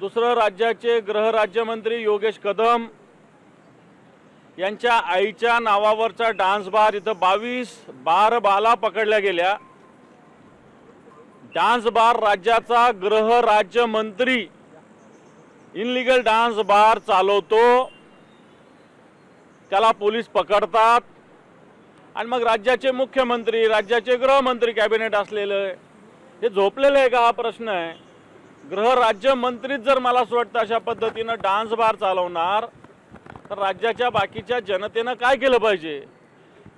दुसरं राज्याचे गृहराज्यमंत्री योगेश कदम यांच्या आईच्या नावावरचा डान्स बार इथं बावीस बार बाला पकडल्या गेल्या. डान्स बार राज्याचा गृहराज्यमंत्री इनलिगल डान्स बार चालवतो. त्याला पोलीस पकडतात. आणि मग राज्याचे मुख्यमंत्री राज्याचे गृहमंत्री कॅबिनेट असलेलं हे झोपलेलं आहे का? हा प्रश्न आहे. गृहराज्यमंत्रीच जर मला असं वाटतं अशा पद्धतीनं डान्स बार चालवणार तर राज्याच्या बाकीच्या जनतेनं काय केलं पाहिजे?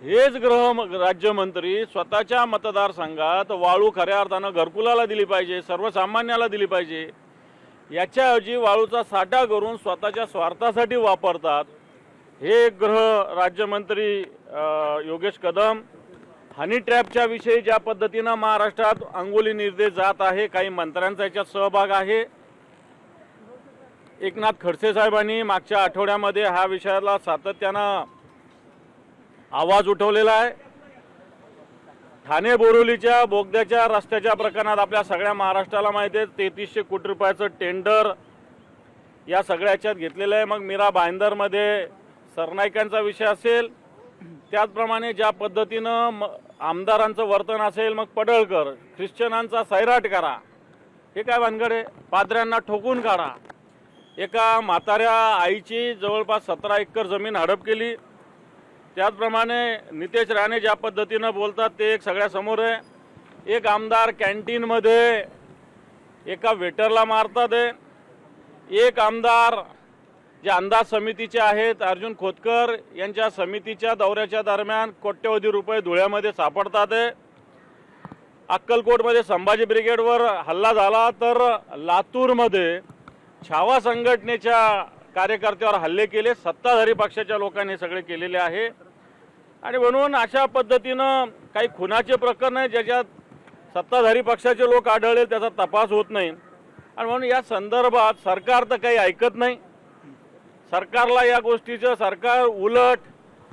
हेच गृह राज्यमंत्री स्वतःच्या मतदारसंघात वाळू खऱ्या अर्थानं घरकुलाला दिली पाहिजे सर्वसामान्याला दिली पाहिजे. याच्याऐवजी वाळूचा साठा करून स्वतःच्या स्वार्थासाठी वापरतात. हे गृह राज्यमंत्री योगेश कदम हनी ट्रॅपच्या विषयी ज्या पद्धतीनं महाराष्ट्रात अंगोली निर्देश जात आहे काही मंत्र्यांचा याच्यात सहभाग आहे. एकनाथ खडसे साहेबांनी मागच्या आठवड्यामध्ये हा विषयाला सातत्यानं आवाज उठवलेला आहे. ठाणे बोरिवलीच्या बोगद्याच्या रस्त्याच्या प्रकरणात आपल्या सगळ्या महाराष्ट्राला माहिती आहे तेहतीसशे कोटी रुपयाचं टेंडर या सगळ्या ह्याच्यात घेतलेलं आहे. मग मीरा भाईंदरमध्ये सरनाईकांचा विषय असेल त्याचप्रमाणे ज्या पद्धतीनं आमदारांचं वर्तन असेल मग पडळकर ख्रिश्चनांचा सैराट करा. हे काय भानगड आहे? पादऱ्यांना ठोकून काढा. एका म्हाताऱ्या आईची जवळपास सतरा एकर जमीन हडप केली. त्याचप्रमाणे नितेश राणे ज्या पद्धतीनं बोलतात ते एक सगळ्यासमोर आहे. एक आमदार कॅन्टीनमध्ये एका वेटरला मारतात आहे. एक आमदार जे अंदाज समितीचे आहेत अर्जुन खोतकर यांच्या समितीच्या दौऱ्याच्या दरम्यान कोट्यवधी रुपये धुळ्यामध्ये सापडतात आहे. अक्कलकोटमध्ये संभाजी ब्रिगेडवर हल्ला झाला तर लातूरमध्ये छावा संघटनेच्या कार्यकर्त्यावर हल्ले केले सत्ताधारी पक्षाच्या लोकांनी सगळे केलेले आहे. आणि म्हणून अशा पद्धतीनं काही खुनाचे प्रकरण आहे ज्याच्यात सत्ताधारी पक्षाचे लोक आढळले त्याचा तपास होत नाही. आणि म्हणून या संदर्भात सरकार तर काही ऐकत नाही. सरकारला या गोष्टीचं सरकार उलट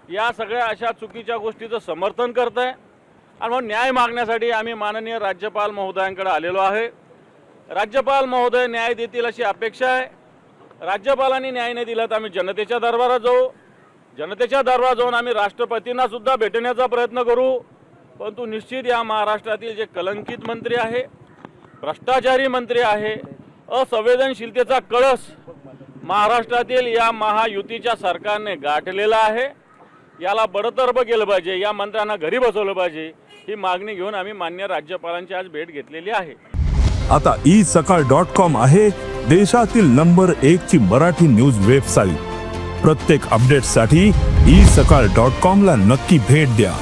या सगळ्या अशा चुकीच्या गोष्टीचं समर्थन करत आहे आणि म्हणून न्याय मागण्यासाठी आम्ही माननीय राज्यपाल महोदयांकडे आलेलो आहे. राज्यपाल महोदय न्याय देतील अशी अपेक्षा आहे. राज्यपालांनी न्याय नाही दिला तर आम्ही जनतेच्या दरबारात जाऊ. जनतेच्या दरबारात जाऊन आम्ही राष्ट्रपतींना सुद्धा भेटण्याचा प्रयत्न करू. परंतु निश्चित या महाराष्ट्रातील जे कलंकित मंत्री आहे भ्रष्टाचारी मंत्री आहे असंवेदनशीलतेचा कळस महाराष्ट्रातील या महायुतीच्या सरकारने गाठलेला आहे. याला बडतर्फ केलं पाहिजे या मंत्र्यांना घरी बसवलं पाहिजे ही मागणी घेऊन आम्ही मान्य राज्यपालांची आज भेट घेतलेली आहे. आता ई सकाळ डॉट कॉम आहे देशातील नंबर एक ची मराठी न्यूज वेबसाईट. प्रत्येक अपडेटसाठी ई सकाळ डॉट कॉम ला नक्की भेट द्या.